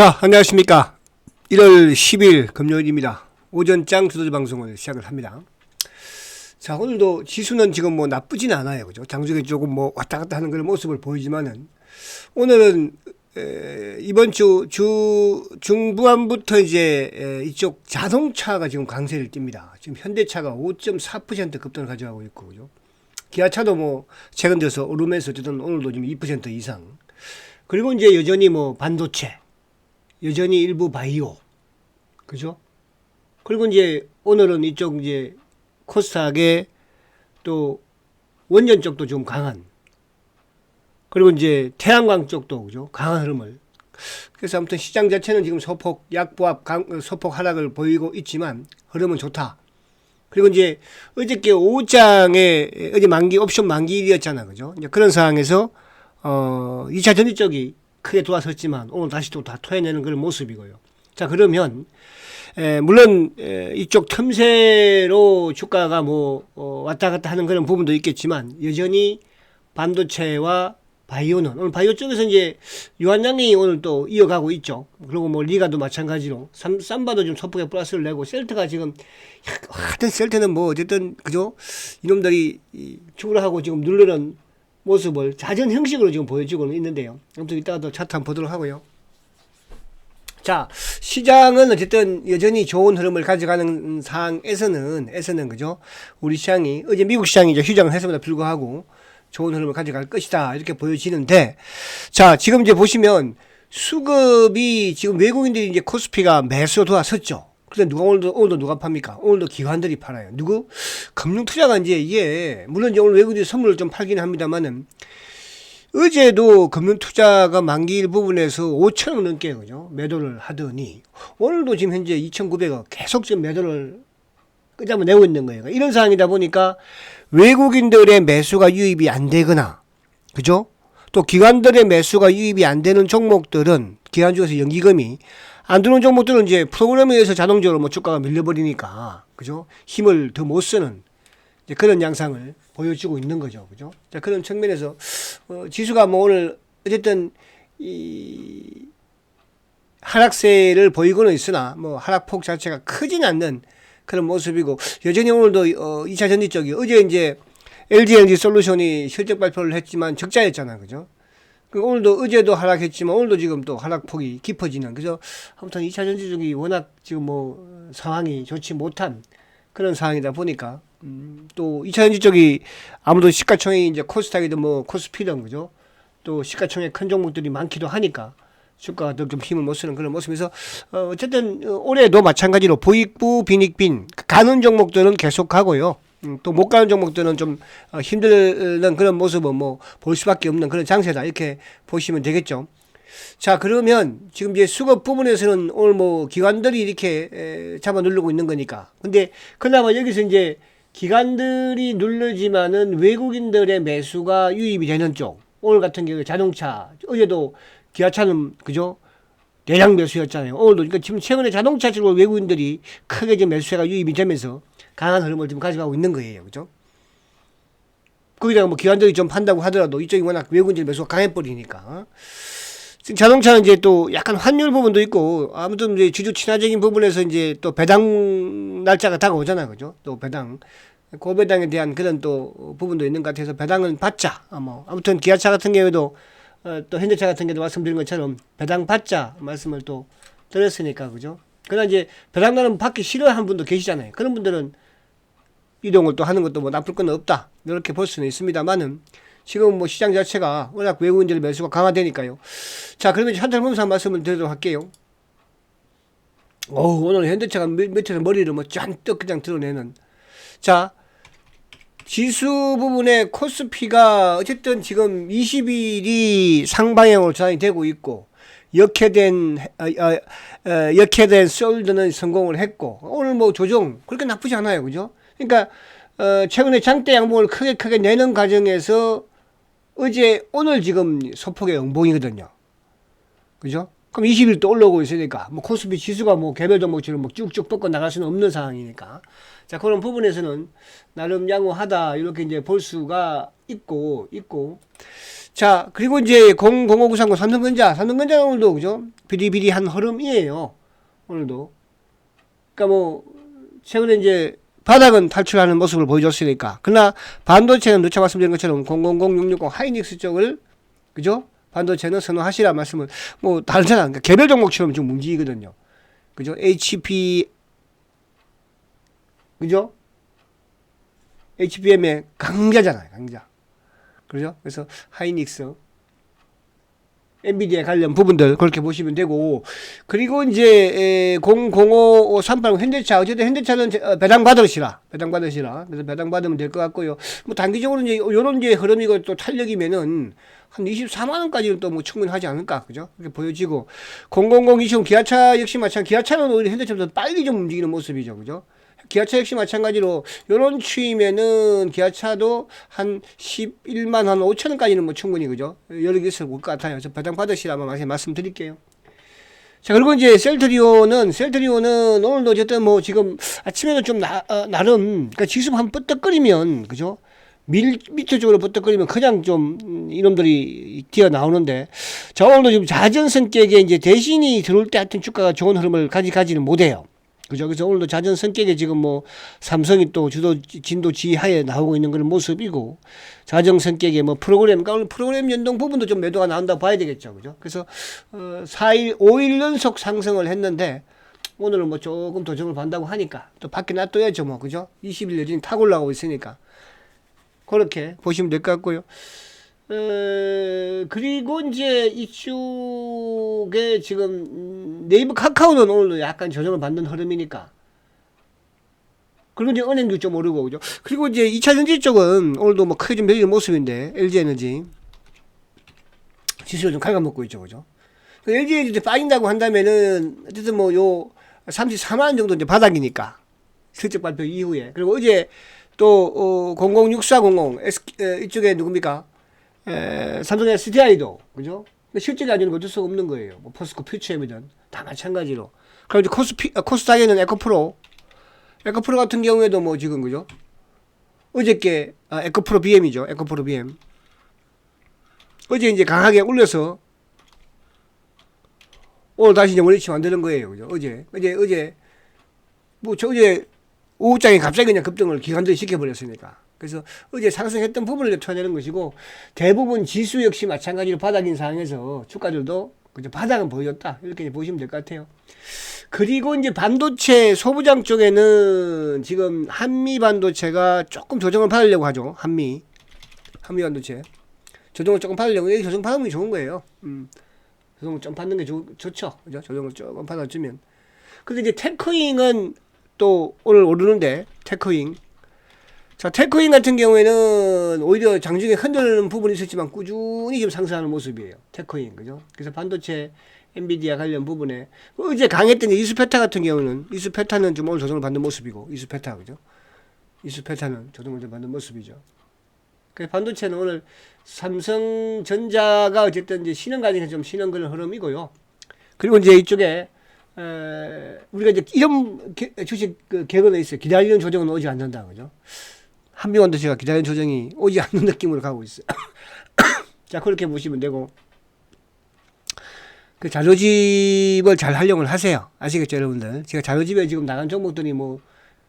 자, 안녕하십니까. 1월 10일 금요일입니다. 오전장 두더지 방송을 시작을 합니다. 자, 오늘도 지수는 지금 뭐 나쁘진 않아요. 그죠? 장중에 조금 뭐 왔다 갔다 하는 그런 모습을 보이지만은 오늘은 에, 이번 주, 주, 중부안부터 이제 에, 이쪽 자동차가 지금 강세를 띱니다. 지금 현대차가 5.4% 급등을 가져가고 있고, 그죠? 기아차도 뭐 최근 들어서 오르면서 어쨌든 오늘도 지금 2% 이상. 그리고 이제 여전히 뭐 반도체, 여전히 일부 바이오, 그죠? 그리고 이제 오늘은 이쪽 이제 코스닥의 또 원전 쪽도 좀 강한, 그리고 이제 태양광 쪽도 그죠? 강한 흐름을. 그래서 아무튼 시장 자체는 지금 소폭 약보합 강, 소폭 하락을 보이고 있지만 흐름은 좋다. 그리고 이제 어저께 오후장에 어제 만기 옵션 만기일이었잖아, 그죠? 이제 그런 상황에서 어 2차 전지 쪽이 크게 도와섰지만 오늘 다시 또 다 토해내는 그런 모습이고요. 자 그러면 에, 물론 에, 이쪽 틈새로 주가가 뭐 어, 왔다 갔다 하는 그런 부분도 있겠지만 여전히 반도체와 바이오는 오늘 바이오 쪽에서 이제 유한양이 오늘 또 이어가고 있죠. 그리고 뭐 리가도 마찬가지로 삼, 삼바도 좀 소폭의 플러스를 내고 셀트가 지금 하여튼 셀트는 뭐 어쨌든 그죠 이놈들이 이 축을 하고 지금 누르는 모습을 자전 형식으로 지금 보여주고는 있는데요. 아무튼 이따가 또 차트 한번 보도록 하고요. 자, 시장은 어쨌든 여전히 좋은 흐름을 가져가는 상황에서는, 에서는, 그죠? 우리 시장이, 어제 미국 시장이 이제 휴장을 했음에도 불구하고 좋은 흐름을 가져갈 것이다. 이렇게 보여지는데, 자, 지금 이제 보시면 수급이 지금 외국인들이 이제 코스피가 매수 도와섰죠. 근데 누가 오늘도, 오늘도 누가 팝니까? 오늘도 기관들이 팔아요. 누구? 금융 투자가 이제 이게, 물론 이제 오늘 외국인들이 선물을 좀 팔기는 합니다만은, 어제도 금융투자가 만기일 부분에서 5천억 넘게 그죠 매도를 하더니 오늘도 지금 현재 2,900억 계속 지금 매도를 끄잡아 내고 있는 거예요. 그러니까 이런 상황이다 보니까 외국인들의 매수가 유입이 안 되거나 그죠? 또 기관들의 매수가 유입이 안 되는 종목들은 기관 중에서 연기금이 안 들어오는 종목들은 이제 프로그램에 의해서 자동적으로 뭐 주가가 밀려버리니까 그죠? 힘을 더 못 쓰는 이제 그런 양상을 보여주고 있는 거죠. 그죠? 자, 그런 측면에서, 어, 지수가 뭐 오늘, 어쨌든, 이, 하락세를 보이고는 있으나, 뭐, 하락폭 자체가 크진 않는 그런 모습이고, 여전히 오늘도, 어, 2차 전지 쪽이, 어제 이제, LG LG 솔루션이 실적 발표를 했지만 적자였잖아. 그죠? 그 오늘도 어제도 하락했지만 오늘도 지금 또 하락폭이 깊어지는 그죠? 아무튼 2차 전지 쪽이 워낙 지금 뭐 상황이 좋지 못한 그런 상황이다 보니까 음, 또 2차 전지 쪽이 아무도 시가총액이 이제 코스닥이든 뭐 코스피든 그죠? 또 시가총액 큰 종목들이 많기도 하니까 주가가 더 좀 힘을 못 쓰는 그런 모습에서 어, 어쨌든 어, 올해도 마찬가지로 보익부 빈익빈 가는 종목들은 계속 가고요. 음, 또못 가는 종목들은 좀 어, 힘들는 그런 모습은 뭐 볼 수밖에 없는 그런 장세다. 이렇게 보시면 되겠죠. 자 그러면 지금 이제 수급 부분에서는 오늘 뭐 기관들이 이렇게 에, 잡아 누르고 있는 거니까. 근데 그나마 여기서 이제 기관들이 누르지만은 외국인들의 매수가 유입이 되는 쪽. 오늘 같은 경우에 자동차. 어제도 기아차는 그죠? 대량 매수였잖아요. 오늘도 그러니까 지금 최근에 자동차 쪽으로 외국인들이 크게 지금 매수세가 유입이 되면서 강한 흐름을 지금 가져가고 있는 거예요. 그죠? 거기다가 뭐 기관들이 좀 판다고 하더라도 이쪽이 워낙 외국인들 매수가 강해버리니까 지금 자동차는 이제 또 약간 환율 부분도 있고 아무튼 이제 주주 친화적인 부분에서 이제 또 배당 날짜가 다가오잖아 그죠? 또 배당. 고배당에 대한 그런 또 부분도 있는 것 같아서 배당은 받자. 아, 뭐 아무튼 기아차 같은 경우에도 어, 또 현대차 같은 경우도 말씀드린 것처럼 배당 받자 말씀을 또 드렸으니까. 그죠? 그러나 이제 배당 나는 받기 싫어하는 분도 계시잖아요. 그런 분들은 이동을 또 하는 것도 뭐 나쁠 건 없다 이렇게 볼 수는 있습니다만은 지금 뭐 시장 자체가 워낙 외국인들 매수가 강화되니까요. 자, 그러면 한 말씀을 드리도록 할게요. 어우, 오늘 현대차가 밑- 밑에서 머리를 뭐 짠뜩 그냥 드러내는. 자, 지수 부분에 코스피가 어쨌든 지금 20일이 상방향으로 전환이 되고 있고, 역회된, 어, 어, 어, 역회된 솔드는 성공을 했고, 오늘 뭐 조정, 그렇게 나쁘지 않아요. 그죠? 그러니까, 어, 최근에 장대 양봉을 크게 크게 내는 과정에서 어제 오늘 지금 소폭의 영봉이거든요. 그죠? 그럼 20일 또 올라오고 있으니까 뭐 코스피 지수가 뭐 개별 종목처럼 뭐 쭉쭉 뻗고 나갈 수는 없는 상황이니까 자 그런 부분에서는 나름 양호하다 이렇게 이제 볼 수가 있고 있고 자 그리고 이제 00593 삼성전자 삼성전자 오늘도 그죠 비리비리한 흐름이에요. 오늘도. 그러니까 뭐 최근에 이제 바닥은 탈출하는 모습을 보여줬으니까. 그러나 반도체는 누차 말씀드린 것처럼 000660 하이닉스 쪽을 그죠? 반도체는 선호하시라 말씀을 뭐 다르잖아. 그러니까 개별 종목처럼 좀 움직이거든요. 그죠? HP 그죠? HBM의 강자잖아요, 강자. 그죠? 그래서 하이닉스 엔비디아 관련 부분들 그렇게 보시면 되고. 그리고 이제 005 380 현대차 어쨌든 현대차는 제- 어, 배당 받으시라. 배당 받으시라. 그래서 배당 받으면 될 것 같고요. 뭐 단기적으로 이제 요런 이제 흐름이고 또 탄력이면은 한 24만 원까지는 또 뭐 충분히 하지 않을까. 그죠? 그렇게 보여지고. 000 20 기아차 역시 마찬가지. 기아차는 오히려 현대차보다 빨리 좀 움직이는 모습이죠. 그죠 기아차 역시 마찬가지로 요런 추이면은 기아차도 한 11만 한 5천 원까지는 뭐 충분히 그죠? 여러 개 있을 것 같아요. 그래서 배당 받으시라면 말씀- 말씀드릴게요. 자 그리고 이제 셀트리온은 셀트리온은 오늘도 어쨌든 뭐 지금 아침에는 좀 나, 어, 나름 그러니까 지수 한 뻗떡거리면 그죠? 밀 밑에 쪽으로 뻗떡거리면 그냥 좀 음, 이놈들이 튀어 나오는데 자 오늘도 지금 자전 성격에 이제 대신이 들어올 때 하여튼 주가가 좋은 흐름을 가지 가지는 못해요. 그죠? 그래서 오늘도 자전 성격에 지금 뭐 삼성이 또 주도 진도 지하에 나오고 있는 그런 모습이고 자정 성격의 뭐 프로그램, 그러니까 오늘 프로그램 연동 부분도 좀 매도가 나온다고 봐야 되겠죠. 그죠? 그래서 어 4일, 5일 연속 상승을 했는데 오늘은 뭐 조금 도정을 받는다고 하니까 또 밖에 놔둬야죠. 뭐 그죠? 20일 여전히 타고 올라가고 있으니까 그렇게 보시면 될 것 같고요. 어, 그리고 이제 이쪽에 지금 음, 네이버 카카오는 오늘도 약간 조정을 받는 흐름이니까. 그리고 이제 은행도 좀 오르고 그죠. 그리고 이제 2차 전지 쪽은 오늘도 뭐 크게 좀 밀리는 모습인데 LG 에너지 지수를 좀 갉아먹고 있죠, 그죠. LG 에너지 빠진다고 한다면은 어쨌든 뭐 요 34만 원 정도 이제 바닥이니까 실적 발표 이후에 그리고 어제 또 어, 006400 S, 에, 이쪽에 누굽니까? 에, 삼성 SDI도 그죠? 근데 실적이 아니면 어쩔 수가 없는 거예요. 뭐 포스코 퓨처엠이든 다 마찬가지로. 그리고 이제 코스 피, 아, 코스닥에는 에코프로, 에코프로 같은 경우에도 뭐 지금 그죠? 어저께 아, 에코프로 BM이죠. 에코프로 BM. 어제 이제 강하게 올려서 오늘 다시 이제 원위치 만드는 거예요. 그죠? 어제 어제 어제 뭐 저 어제 오후장에 갑자기 그냥 급등을 기관들이 시켜버렸으니까. 그래서 어제 상승했던 부분을 터내는 것이고 대부분 지수 역시 마찬가지로 바닥인 상황에서 주가들도 그죠 바닥은 보여줬다 이렇게 보시면 될 것 같아요. 그리고 이제 반도체 소부장 쪽에는 지금 한미 반도체가 조금 조정을 받으려고 하죠. 한미 한미 반도체 조정을 조금 받으려고 여기 조정 받으면 좋은 거예요. 음. 조정을 좀 받는 게 좋, 좋죠. 그죠? 조정을 조금 받아주면. 근데 이제 테크잉은 또 오늘 오르는데 테크잉 자, 테크인 같은 경우에는 오히려 장중에 흔들리는 부분이 있었지만 꾸준히 지금 상승하는 모습이에요. 테크인, 그죠? 그래서 반도체, 엔비디아 관련 부분에 어제 강했던 이수페타 같은 경우는 이수페타는 좀 오늘 조정을 받는 모습이고 이수페타, 그죠? 이수페타는 조정을 좀 받는 모습이죠. 그래서 반도체는 오늘 삼성전자가 어쨌든 이제 신흥 과정에서 좀 신흥 그런 흐름이고요. 그리고 이제 이쪽에 에, 우리가 이제 이런 개- 주식 그 개근에 있어요. 기다리는 조정은 오지 않는다, 그죠? 한미원도체가 기다리는 조정이 오지 않는 느낌으로 가고 있어요. 자, 그렇게 보시면 되고. 그 자료집을 잘 활용을 하세요. 아시겠죠, 여러분들? 제가 자료집에 지금 나간 종목들이 뭐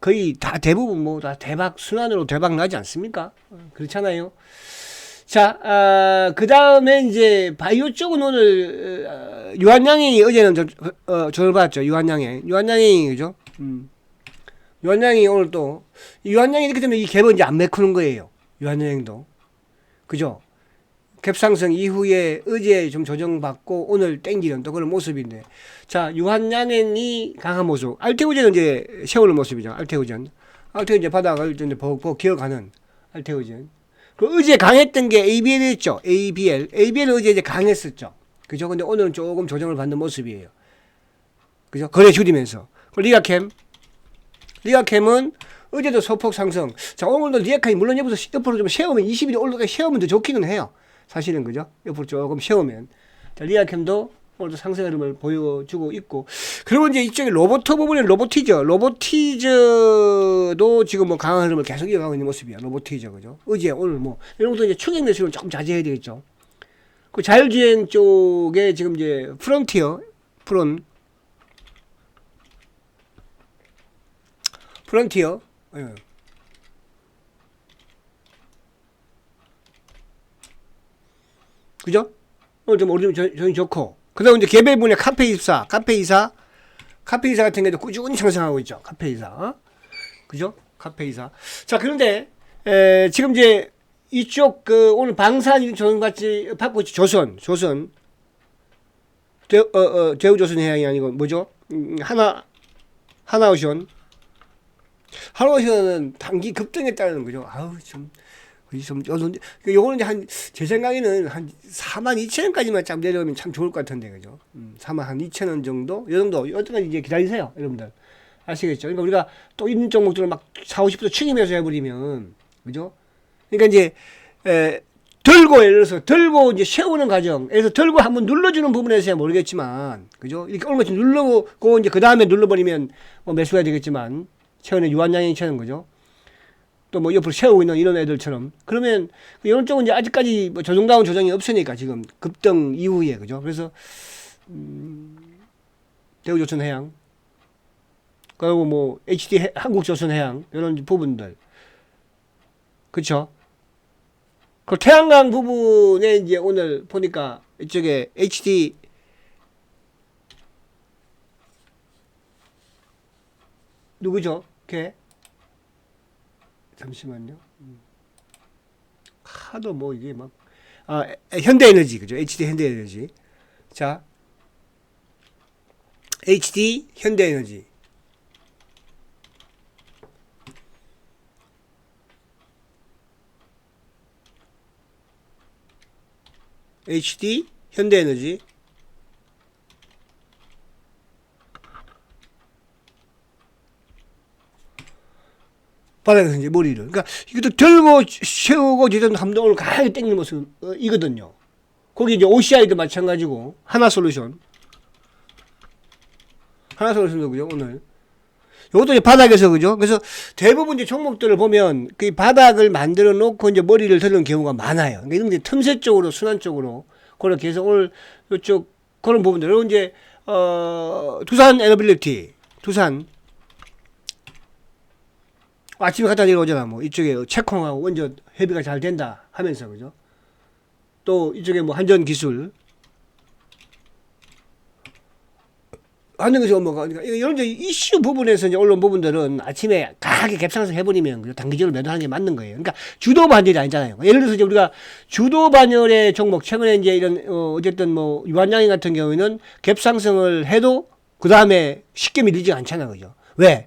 거의 다 대부분 뭐 다 대박, 순환으로 대박 나지 않습니까? 어, 그렇잖아요. 자, 아, 그 다음에 이제 바이오 쪽은 오늘, 어, 유한양이 어제는 저, 어, 저를 봤죠. 유한양이. 유한양이, 그죠? 음. 유한양이 오늘 또, 유한양이 이렇게 되면 이 갭은 이제 안 메꾸는 거예요. 유한양도. 그죠? 갭 상승 이후에 어제 좀 조정받고 오늘 땡기는 또 그런 모습인데. 자, 유한양행이 강한 모습. 알테우젠은 이제 세우는 모습이죠. 알테우젠. 알테우젠 바닥을 이제 보고 기어가는 알테우젠. 그 어제 강했던 게 ABL이었죠. ABL. ABL은 어제 이제 강했었죠. 그죠? 근데 오늘은 조금 조정을 받는 모습이에요. 그죠? 거래 줄이면서. 그 리가캠. 리가캠은 어제도 소폭 상승. 자, 오늘도 리아카이 물론 옆으로, 옆으로 좀 세우면 20일이 올라가 세우면 더 좋기는 해요. 사실은 그죠? 옆으로 조금 세우면. 자, 리아캠도 오늘도 상승 흐름을 보여주고 있고. 그리고 이제 이쪽에 로봇 부분에 로보티저. 로보티저도 지금 뭐 강한 흐름을 계속 이어가고 있는 모습이야. 로보티저. 그죠? 어제, 오늘 뭐. 이런 것도 이제 추격 매수를 조금 자제해야 되겠죠. 그 자율주행 쪽에 지금 이제 프론티어 프론 프론티어 예. 그죠? 오늘 좀 오르면 저희 좋고 그다음 이제 개별 분야 카페 24 카페 24 카페 24 같은 경우도 꾸준히 상승하고 있죠 카페 24 어? 그죠? 카페 24자 그런데 에, 지금 이제 이쪽 그 오늘 방산 조선같이 받고 있죠 조선 조선 대, 어, 어, 대우조선해양이 아니고 뭐죠? 음, 하나 하나오션 하나오션은 단기 급등했다는 거죠. 아우 좀 좀, 좀, 요거는 이제 한, 제 생각에는 한 4만 2천 원까지만 쫙 내려오면 참 좋을 것 같은데, 그죠? 음, 4만 한 2천 원 정도? 요 정도, 여튼까지 이제 기다리세요, 여러분들. 아시겠죠? 그러니까 우리가 또 있는 종목들을 막 4, 50% 추임해서 해버리면, 그죠? 그러니까 이제, 에, 들고, 예를 들어서 들고 이제 세우는 과정에서 들고 한번 눌러주는 부분에서야 모르겠지만, 그죠? 이렇게 얼마씩 누르고, 이제 그 다음에 눌러버리면 뭐 매수가 되겠지만, 최근에 유한양행처럼, 그죠? 또 뭐 옆으로 세우고 있는 이런 애들처럼. 그러면 그 이런 쪽은 이제 아직까지 뭐 조정다운 조정이 없으니까 지금 급등 이후에 그죠? 그래서 음, 대우조선해양. 그리고 뭐 HD 해- 한국조선해양. 이런 부분들. 그쵸? 그 태양광 부분에 이제 오늘 보니까 이쪽에 HD 누구죠? 걔 잠시만요. 음. 하도 뭐 이게 막 아, 에- 현대에너지 그죠? HD 현대에너지. 자, HD 현대에너지. 현대에너지. 바닥에서 이제 머리를. 그러니까 이것도 들고 세우고 이런 감동을 가하게 땡기는 모습 어, 이거든요. 거기 이제 OCI도 마찬가지고 하나 솔루션. 하나 솔루션도 그죠 오늘. 이것도 이제 바닥에서 그죠. 그래서 대부분 이제 종목들을 보면 그 바닥을 만들어 놓고 이제 머리를 드는 경우가 많아요. 그러니까 이런 게 틈새 쪽으로 순환 쪽으로 그렇게 해서 오늘 이쪽 그런 부분들 그리고 이제 어 두산 에너빌리티 두산 아침에 갖다 내려오잖아. 뭐 이쪽에 채콩하고 원전 협의가 잘 된다 하면서 그죠? 또 이쪽에 뭐 한전 기술 하는 것이 뭐가 그러니까 이런 이제 이슈 부분에서 이제 언론 부분들은 아침에 강하게 갭상승 해버리면 그죠? 단기적으로 매도하는 게 맞는 거예요. 그러니까 주도 반열이 아니잖아요. 예를 들어서 이제 우리가 주도 반열의 종목 최근에 이제 이런 어 어쨌든 뭐 유한양이 같은 경우에는 갭상승을 해도 그 다음에 쉽게 밀리지 않잖아, 그죠? 왜?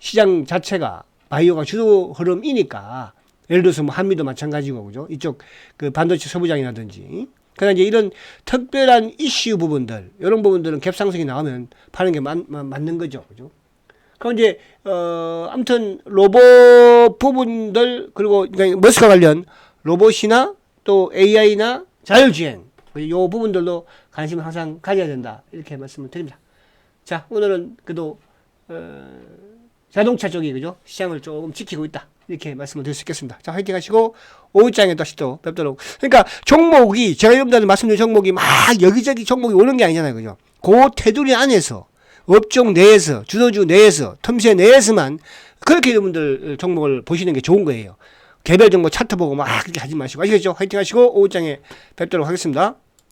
시장 자체가 바이오가 주도 흐름이니까. 예를 들어서 뭐 한미도 마찬가지고 그죠? 이쪽 그 반도체 소부장이라든지. 그러나 이제 이런 특별한 이슈 부분들 이런 부분들은 갭 상승이 나오면 파는 게 맞, 맞, 맞는 거죠 그죠? 그럼 이제 어 아무튼 로봇 부분들 그리고 그러니까 머스카 관련 로봇이나 또 AI나 자율주행 요 부분들도 관심을 항상 가져야 된다. 이렇게 말씀을 드립니다. 자 오늘은 그래도 어, 자동차 쪽이 그죠? 시장을 조금 지키고 있다. 이렇게 말씀을 드릴 수 있겠습니다. 자, 화이팅 하시고, 오후장에 다시 또 뵙도록. 그러니까, 종목이, 제가 여러분들한테 말씀드린 종목이 막 여기저기 종목이 오는 게 아니잖아요. 그죠? 그 테두리 안에서, 업종 내에서, 주도주 내에서, 틈새 내에서만 그렇게 여러분들 종목을 보시는 게 좋은 거예요. 개별 종목 차트 보고 막 그렇게 하지 마시고. 아시겠죠? 화이팅 하시고, 오후장에 뵙도록 하겠습니다.